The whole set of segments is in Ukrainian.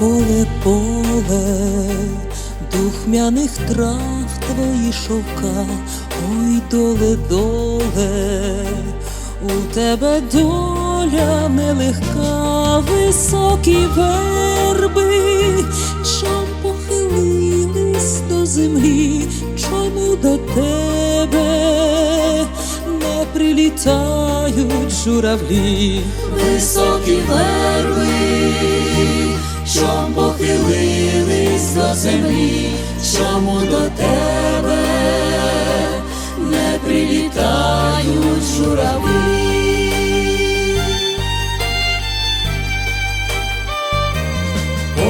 поле, поле, духмяних трав твої шовка, ой, доле, доле, у тебе доля нелегка, високі верби, чом похилились до землі, чому до тебе не прилітають журавлі? високі верби, чом похилились до землі, чому до тебе не прилітають журавлі.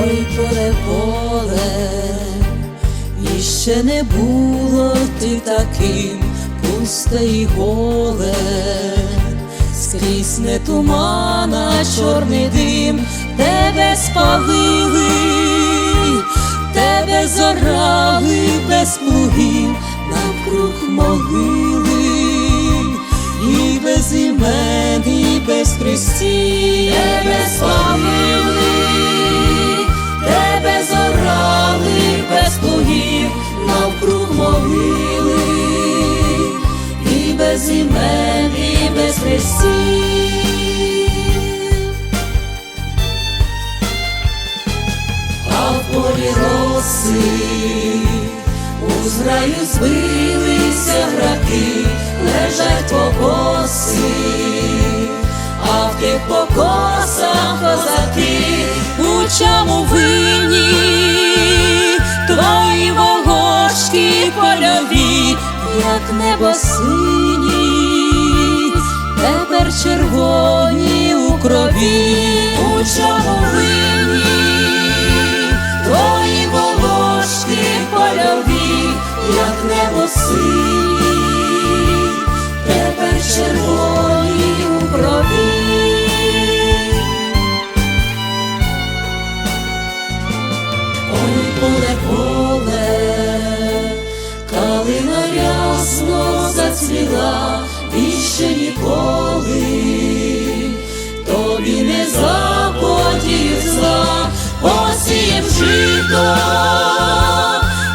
Ой, поле, поле, і не було ти таким пусте і голе, скрізь не тумана, чорний дим, тебе спалили, тебе зорали без плугів. Навкруг могили, і без імен, і без хрестів, у зграю збилися граки, лежать покоси, а в тих покосах козаки у чому винні? Твої волошки польові, як небо сині, тепер червоні у крові, у зацвіла, ще ніколи. Тобі не заподіє зла, посієм жито,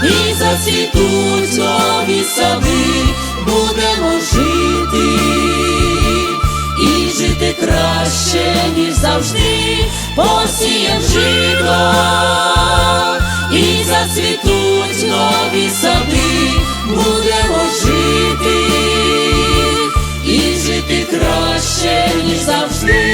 і зацвітуть нові сади, будемо жити, і жити краще, ніж завжди, посієм жито, і зацвітуть. завжди.